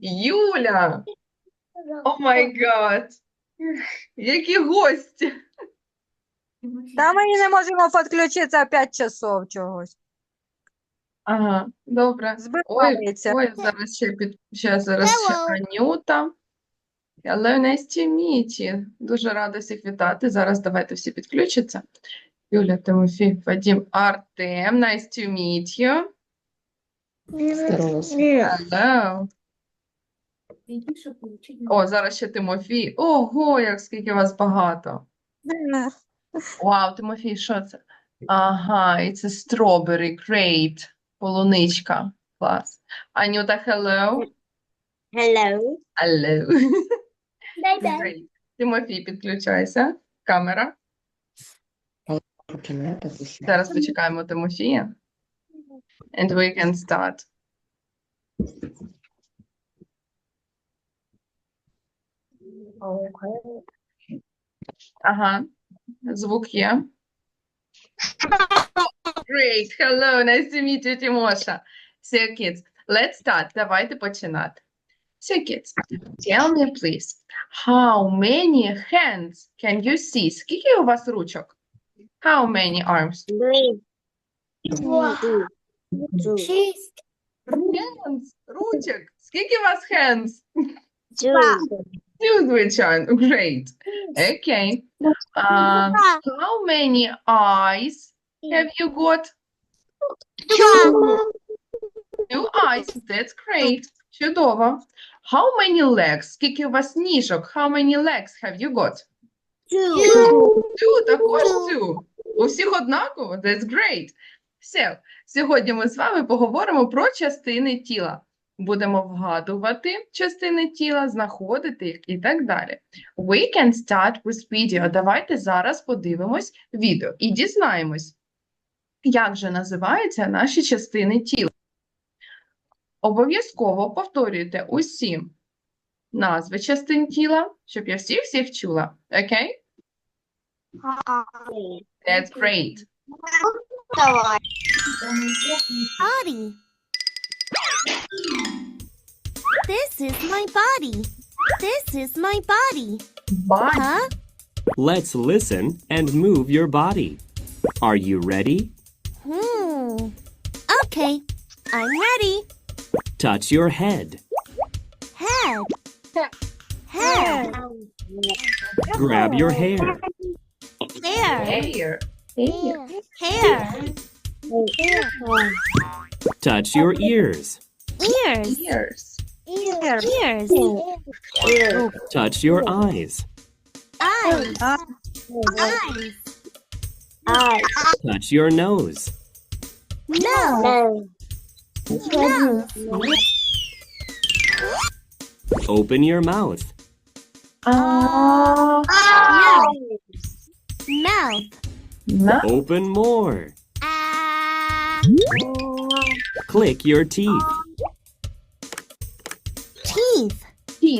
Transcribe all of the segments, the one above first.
Юля! О май гад! Які гості! Та ми не можемо підключитися 5 часов чогось. Ага, добре. Ой, Збивається. ой, зараз ще під ще зараз ще Анюта. Hello, nice to meet you. Дуже рада всіх вітати. Зараз давайте всі підключаться. Юля, Тимофій, Вадим, Артем, nice to meet you. Hello. О, зараз ще Тимофій. Ого, як скільки вас багато. Вау, Тимофій, що це? Ага, і це strawberry, great, полуничка. Клас. Анюта, hello. Hello. Hello. Great. Тимофій, підключайся. Камера. Зараз почекаємо Тимофія. And we can start. Ага, звук є. Great, hello, nice to meet you, Тимоша. So, kids, let's start. Давайте починати. So, kids, tell me, please, how many hands can you see? Скільки у вас ручок? How many arms? Three. Шесть. Hands, ручок. Скільки у вас hands? Two. Two, звичайно. Great. Okay. Um, how many eyes have you got? Two eyes. That's great. Чудово. How many legs? Скільки у вас ніжок? How many legs have you got? Two. Two, також two. У всіх однаково? That's great. Все. Сьогодні ми з вами поговоримо про частини тіла. Будемо вгадувати частини тіла, знаходити їх і так далі. We can start with video. Давайте зараз подивимось відео і дізнаємось, як же називаються наші частини тіла. Обов'язково повторюйте усі назви частин тіла, щоб я всіх всіх чула. Окей? That's great. Давай. Body. This is my body. This is my body. Body. Huh? Let's listen and move your body. Are you ready? Hmm. Okay. I'm ready. Touch your head. Head. Head. Grab your hair. Hair. Hair. Hair. Hair. Touch your ears. Ears. Ears. Ears. Touch your eyes. Eyes. Eyes. Eyes. Touch your nose. Nose. Nose. Nose. Open your mouth. Ah. Mouth. No. Open more. Ah. Click your teeth.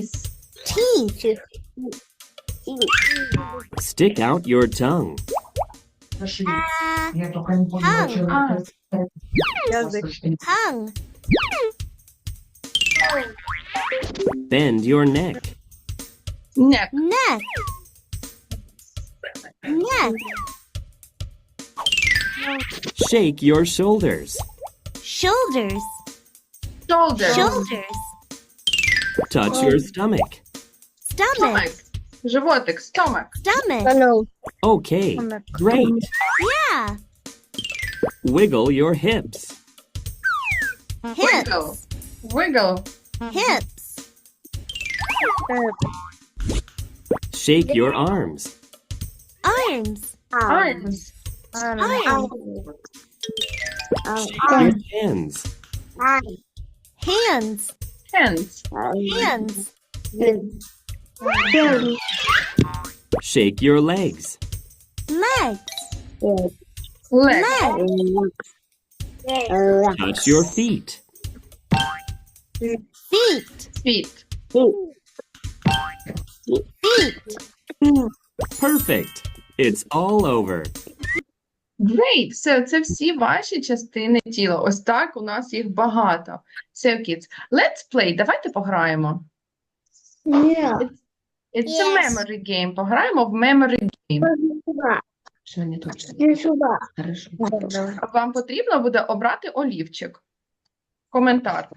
teeth. Teeth. Stick out your tongue. Tongue. Tongue. Bend your neck. Neck. Neck. Neck. Shake your shoulders. Shoulders. Shoulders. Shoulders. Touch your stomach. Stomach. Stomach. Животик. Stomach. Stomach. Okay, great. Yeah. Wiggle your hips. Wiggle. Hips. Wiggle. Hips. Shake your arms. Arms. Arms. Arms. Shake your hands. Hands. Hands. Hands. Shake your legs. Legs. Legs. Legs. Touch your feet. Feet. Feet. Feet. Perfect. It's all over. Great. Все, це всі ваші частини тіла. Ось так у нас їх багато. So, kids, let's play. Давайте пограємо. Нет. It's a Yes. memory game. Пограємо в memory game. Сюда. Не точно. Хорошо. Вам потрібно буде обрати олівчик. Коментар.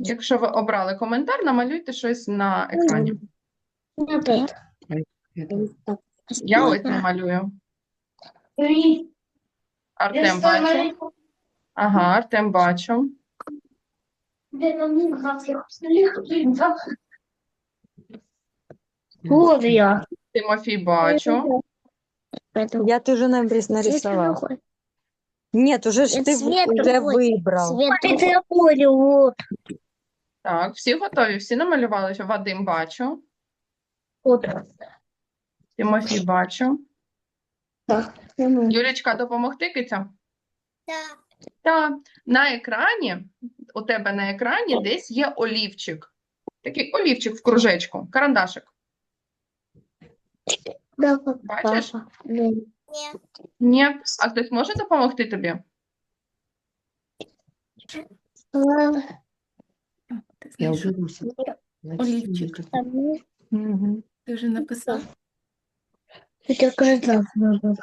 Якщо ви обрали коментар, намалюйте щось на екрані. Вот это. Это. Я ось намалюю. Артем бачу. Ага, Артем бачу. Вот я. Тимофій бачу. Я тоже нам рис- нарисовал. Нет, уже ж Это ты цвет уже другой. выбрал. Это я понял, вот. Так, всі готові, всі намалювали, що Вадим бачу. Вот. Тимофій бачу. Так. Юлічка, допомогти киця? Так. На екрані, у тебе на екрані десь є олівчик. Такий олівчик в кружечку, карандашик. Да, Бачиш? папа. Да. Ні. А хтось може допомогти тобі? Я уберусь. Олівчик. Ти вже написав? Это кажется, надо.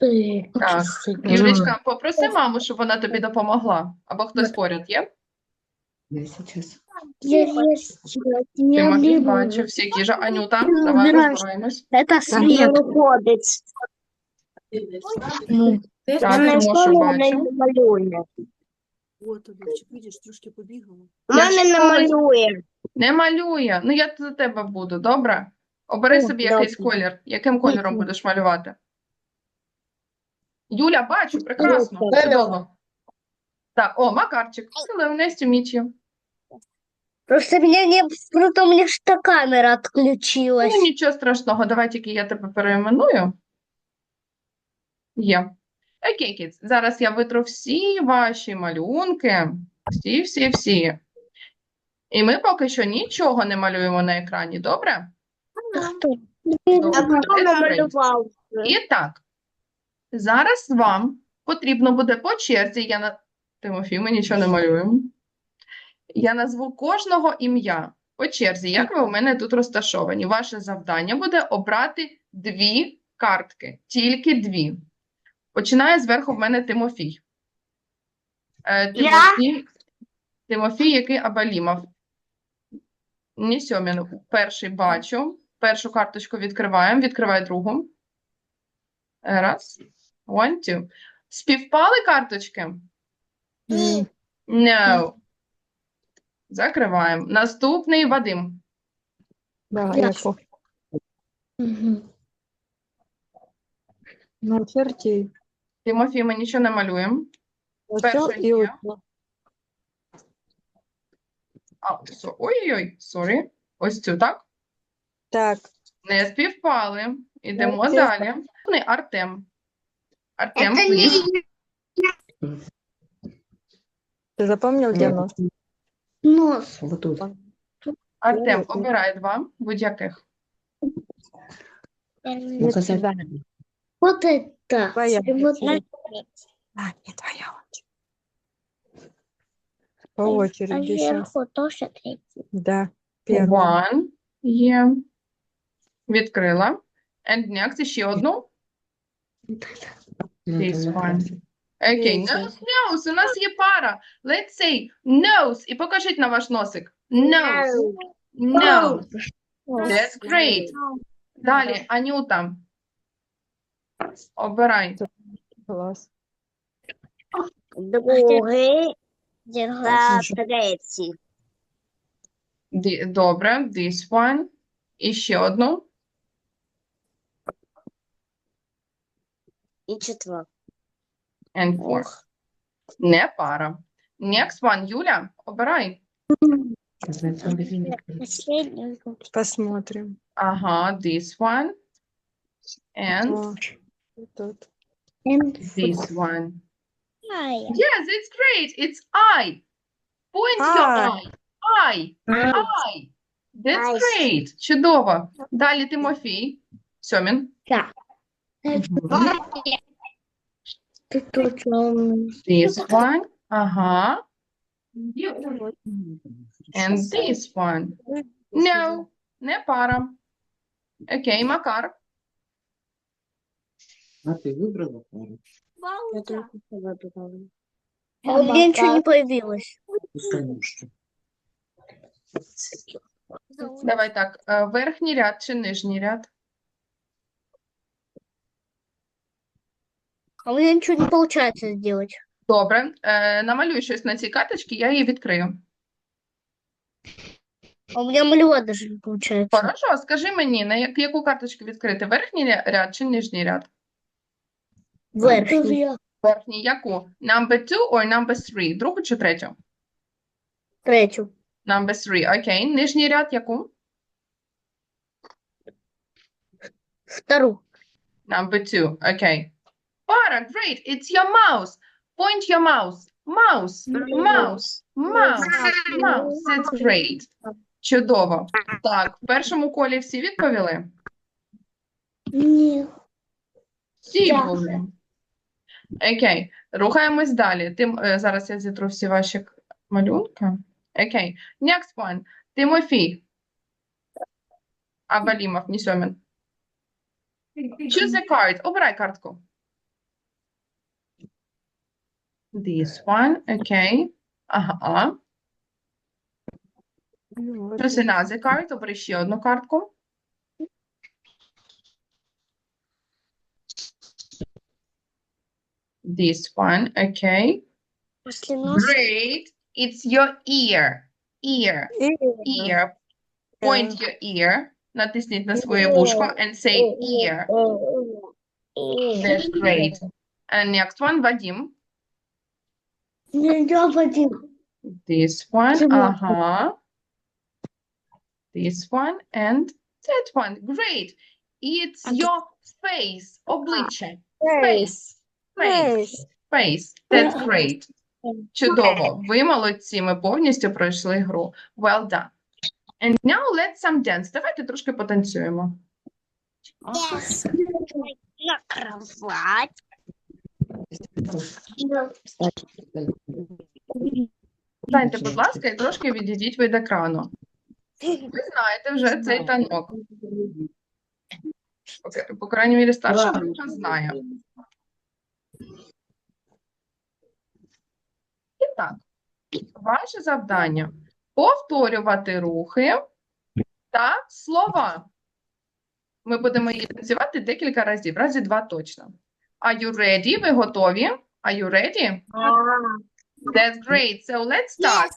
Ты. Так. Юлічка, попроси маму, щоб вона тобі допомогла. Або хтось поряд є? Я сейчас. Я есть. Не Тимофій обливаю. бачу, всі їжа. Анюта, Ну, давай убирай. розбираємось. Это свет. Выходит. Ну, Теж Так, Она Тимошу что бачу. намалює? От, Олівчик, видиш, трошки побігала. Я ж Мамі намалює. Не малює. Ну, я за тебе буду, добре? Обери собі якийсь колір. Яким кольором будеш малювати? Юля, бачу, прекрасно. Чудово. Так, о, Макарчик. To meet. Просто меня не... Просто у меня что камера отключилась. Ну, нічого страшного, давай тільки я тебе переіменую. Є. Окей, kids. Зараз я витру всі ваші малюнки. Всі, всі, всі. І ми поки що нічого не малюємо на екрані, добре? Добре, кто that's great. намалював? І так, зараз вам потрібно буде по черзі, я на Тимофій, ми нічого не малюємо. Я назву кожного ім'я по черзі, як ви у мене тут розташовані. Ваше завдання буде обрати дві картки, тільки дві. Починає зверху в мене Тимофій. Е, Тимофій, Тимофій, який Абалімов. Не Сьомін. Перший бачу. Першу карточку відкриваємо. Відкривай другу. Е, Раз. One, two. Співпали карточки? Ні. No. Закриваємо. Наступний Вадим. Да, Я Ну, черти. Тимофій, ми нічого не малюємо. Вот Перше. А, со- Ой-ой-ой, сорі. Ось цю, так? Так, Не співпали. Ідемо Окей. далі. Наступний Артем. Артем, Это please. не ты запомнил, где Ну, нос? нос. Вот тут. Артем, Ой, обирай два, будь-яких. Ну-ка, сюда. задай. Вот это. Твоя И вот очередь. это. А, не твоя очередь. По очереди А сейчас. сверху тоже третий. Да, первый. One. Є. Відкрила. And next ще одну. Ну, This one. Окей, nose, nose. У нас є пара. Let's say nose. І покажіть на ваш носик. Nose. Nose. That's great. Далі, Анюта. Обирай. Класс. Другий. Третій. Добре, this one. І ще одну. І четвертий. And fourth. Не пара. Next one, Юля, обирай. Сейчас на этом магазине открыть. Последній. Посмотрим. Ага, this one. And О, и тут. this one. Ай. Yes, it's great. It's I. Point your А. eye. I. I. That's I. great. Чудово. Далі Тимофій. Сьомін. Так. Мгм. Ты точно. This one. Ага. And this one. No, не пара. Окей, Макар. А ти вибрала пару? А у меня ничего не появилось. Потому. Давай так. е, Верхній ряд чи нижній ряд? А у меня ничего не получается сделать. Добре. Е, Намалюй щось на цій карточці, я її відкрию. А у меня малювать даже не получается. Хорошо, скажи мені, на як- яку карточку відкрити? Верхній ря- ряд чи нижній ряд? Верхний. Верхній яку? Number two or number three? Другу чи третю? Третью. Number three, окей. Нижній ряд яку? Вторую. Number two, окей. Пара, great, it's your mouse. Point your mouse. Mouse, mouse, mouse, mouse. It's great. Чудово. Так, в першому колі всі відповіли? Нет. Всі Так. були. Окей, рухаємось далі. Тим, е, зараз я зітру всі ваші к- малюнки. Окей, next one. Тимофій. Абалімов, не Сьомін. Choose a card. Обирай картку. This one, окей. Ага. Choose another card. Обери ще одну картку. This one, окей. После носа. Great. It's your ear. Ear. Ear. Point your ear. Натисніть на своє вушко and say ear. That's great. And next one, Vadim. Я Вадим. This one, Тимофій. ага. This one and that one. Great. It's А тут- your face. Обличчя. Face. Face. Face. Face. That's great. Чудово. Ви молодці. Ми повністю пройшли гру. Well done. And now let's some dance. Давайте трошки потанцюємо. На кровать. Встаньте, будь ласка, і трошки відійдіть від екрану. Ви знаєте вже цей танок. По, по крайній мірі, старша група знає. І так, ваше завдання повторювати рухи та слова. Ми будемо її танцювати декілька разів, разі два точно. Are you ready? Ви готові? Are you ready? That's great. So let's start.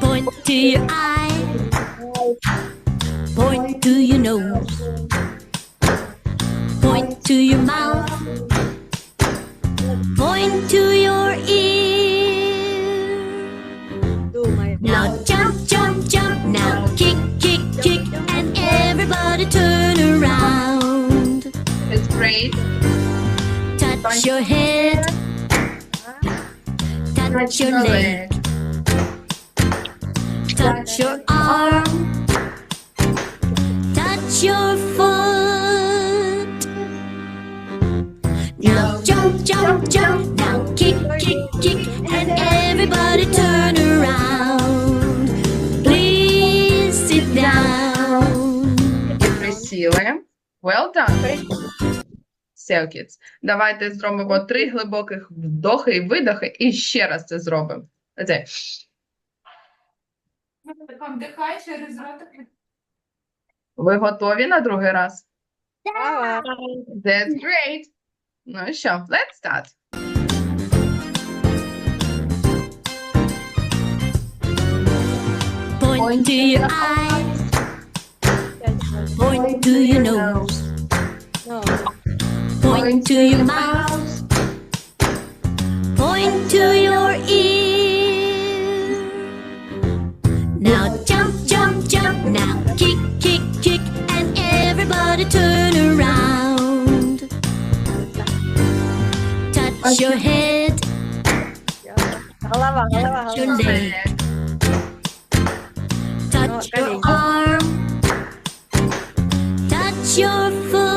Point to your eye. Point to your nose. Point to your mouth. Point to your ear. touch your head, touch your leg, touch your arm, touch your foot. Now jump, jump, jump, now kick, kick, kick, and everybody turn around. Please sit down. Well done. Селкіц. Давайте зробимо три глибоких вдохи і видохи, і ще раз це зробимо. Оце. Вдихай через ротик. Ви готові на другий раз? Ага. That's great. Ну що, let's start. Point to your eyes. Point to your nose. Point to your mouth. Point to your ear. Now jump, jump, jump. Now kick, kick, kick. And everybody turn around. Touch your head. Touch your leg. Touch your arm. Touch your foot.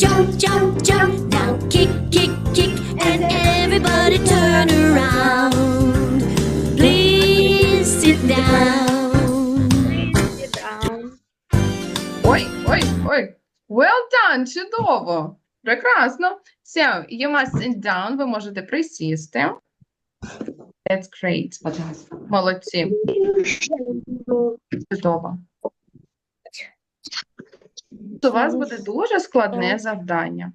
Jump, jump, jump. Now kick, kick, kick. And everybody turn around. Please sit down. Ой, ой, ой. Well done, чудово. Прекрасно. So, you must sit down. Ви можете присісти. That's great. Молодці. Чудово. У вас буде дуже складне завдання.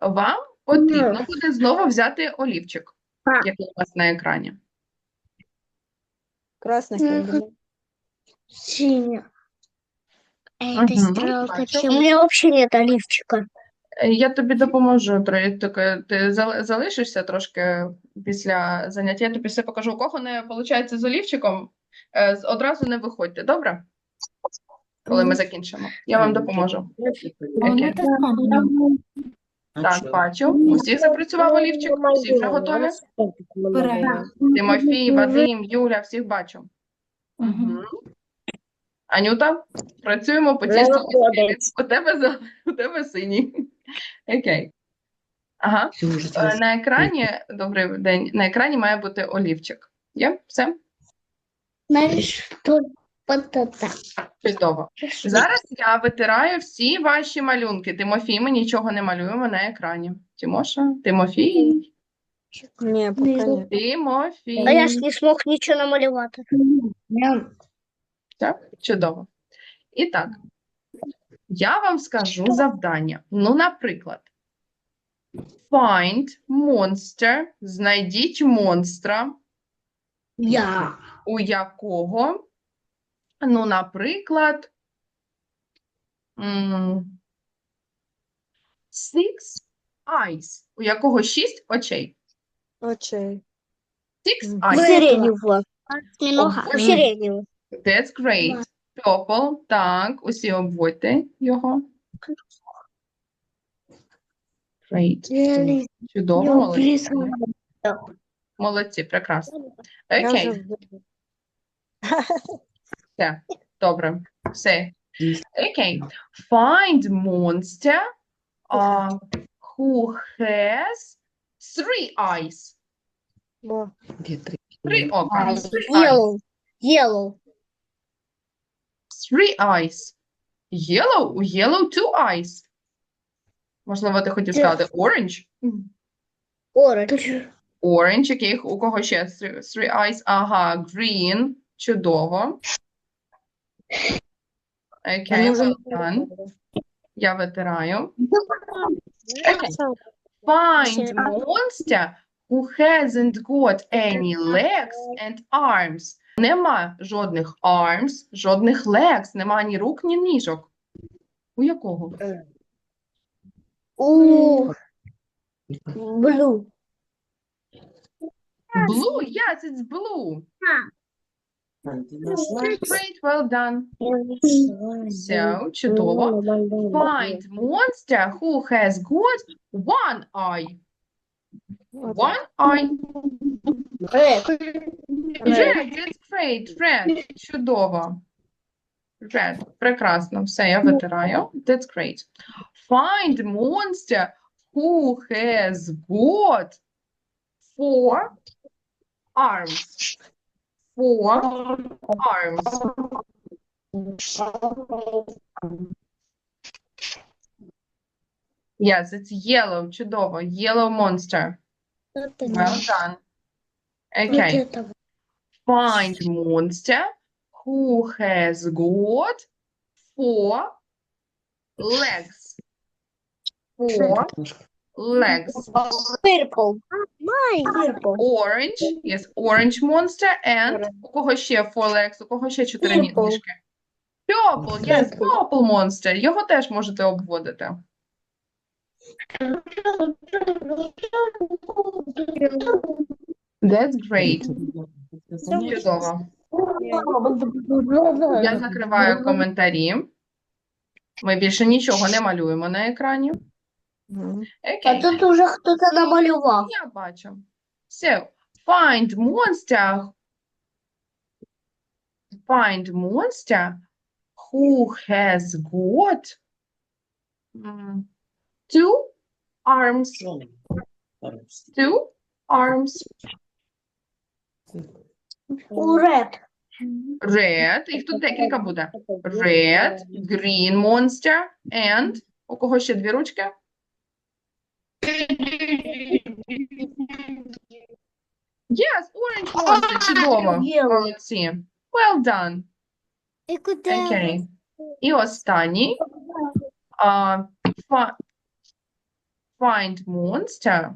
Вам потрібно буде знову взяти олівчик, який у вас на екрані. Синяя. Мгм, Это стрелка. У меня вообще нет оливчика. Е, Я тобі допоможу. таке, Ти залишишся трошки після заняття. Я тобі все покажу. У кого не виходить з олівчиком, е, одразу не виходьте, добре? Коли ми закінчимо. Я вам допоможу. Окей. Так, бачу. У всіх запрацював олівчик? Всі вже готові? Тимофій, Вадим, Юля, всіх бачу. Анюта, працюємо по тій самій схемі. У тебе, за- у тебе синій. Окей. Ага. Е. На екрані, добрий день, на екрані має бути олівчик. Є? Все? Что вот это? Чудово. Зараз я витираю всі ваші малюнки. Тимофій, ми нічого не малюємо на екрані. Тимоша, Тимофій, Не, пока нет. Тимофій. А я ж не смог ничего намалевать. Так, чудово. І так, я вам скажу завдання. Ну, наприклад, find monster, знайдіть монстра, Я. у якого, ну, наприклад, six eyes, у якого шість очей. Очей. Six eyes. Немного. That's great. Purple. Так, усі обводьте його. Great. Чудово, молодці. Молодці, прекрасно. Окей, выбрала. Все, добре, все. Окей. Find monster uh, who has three eyes. Где три? Три ока. Three eyes. Yellow. Yellow. Three eyes. Yellow? Yellow two eyes. Можливо, ти хотів сказати orange? Orange. Orange, яких у кого ще three, three eyes? Ага, green. Чудово. Окей, well done. Я витираю. Всё. Find monster who hasn't got any legs and arms. Нема жодних arms, жодних legs, нема ні рук, ні ніжок. У якого? У. Blue. Blue, yes, it's blue. А. Great, well done. So, чудово. Find monster who has got one eye. One eye. Red. Red, that's great. Red. Чудово. Red. Прекрасно. Все, я витираю. That's great. Find monster who has got four arms. Four arms. Yes, it's yellow. Чудово. Yellow monster. Well done. Okay. Find monster who has got four legs. Four legs. Purple. My purple. Orange. Yes, orange monster. And у кого ще four legs? У кого ще чотири Purple. ніжки? Purple. Yes, purple monster. Його теж можете обводити. That's great. Чудово. Я закриваю коментарі. Ми більше нічого не малюємо на екрані. Мгм. А Окей. тут уже кто-то намалевал. Я бачу. So, find monster find monster who has got mm, two arms. Two arms. Уред. Red. Їх тут декілька буде. Red, green monster, and у кого ще дві ручки? Yes, orange monster. Чудово. Молодці. Well done. І куди? Окей. І останній. Fi- find monster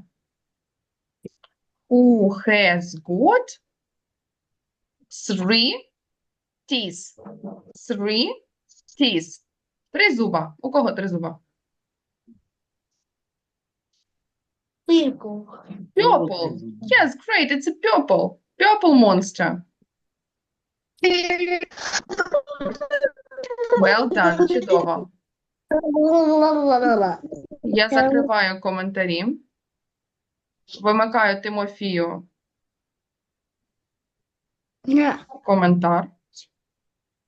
who has got three teeth. Three teeth. Три зуба. У кого три зуба? Пірку. Purple. Yes, great. It's a purple. Purple monster. Well done. Чудово. Я закриваю коментарі. Вимикаю Тимофію коментар.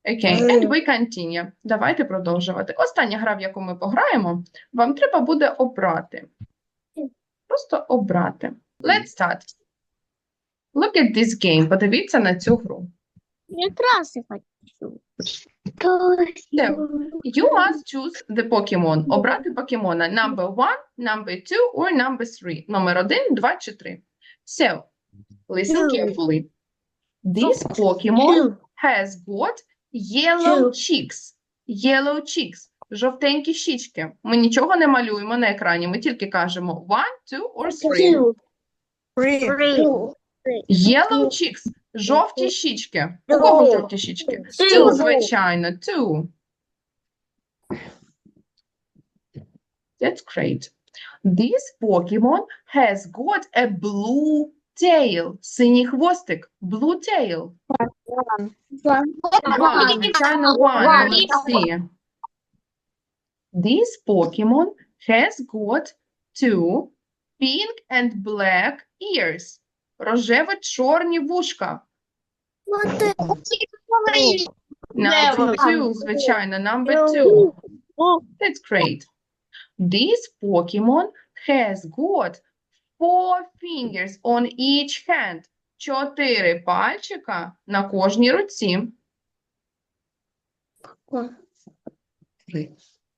Окей, and we continue. Давайте продовжувати. Остання гра, в яку ми пограємо, вам треба буде обрати. Просто обрати. Let's start. Look at this game. Подивіться на цю гру. Якраз я хочу. You must choose the Pokemon. Обрати покемона. Number one, number two, or number three. Номер один, два чи три. So, listen carefully. This Pokemon has got yellow cheeks. Yellow cheeks. Жовтенькі щічки. Ми нічого не малюємо на екрані, ми тільки кажемо one, two or three. Three. Yellow cheeks. Жовті щічки. У кого жовті щічки? Two, звичайно, two. That's great. This Pokemon has got a blue tail. Синій хвостик. Blue tail. One, звичайно, one. One. Молодці. This Pokemon has got two pink and black ears. Рожево-чорні вушка. Number two, звичайно, number two. That's great. This Pokemon has got four fingers on each hand. Чотири пальчика на кожній руці.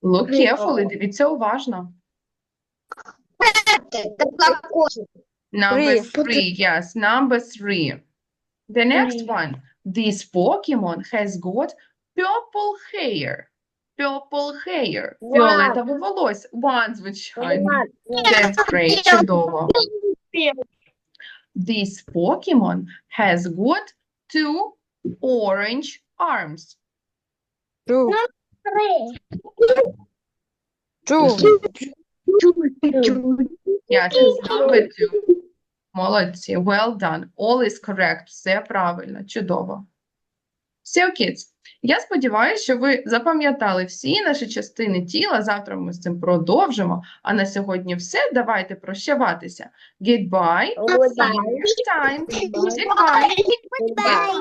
Look carefully, дивіться уважно. Number Three. three, yes, number three. The next one. This Pokemon has got purple hair. Purple hair. One. Фіолетове волосся. One, звичайно. That's great. Чудово. This Pokemon has got two orange arms. Two. Number two. Молодці. Well done. All is correct. Все правильно. Чудово. So, kids, я сподіваюся, що ви запам'ятали всі наші частини тіла. Завтра ми з цим продовжимо. А на сьогодні все. Давайте прощаватися. Goodbye. See you next time. Goodbye.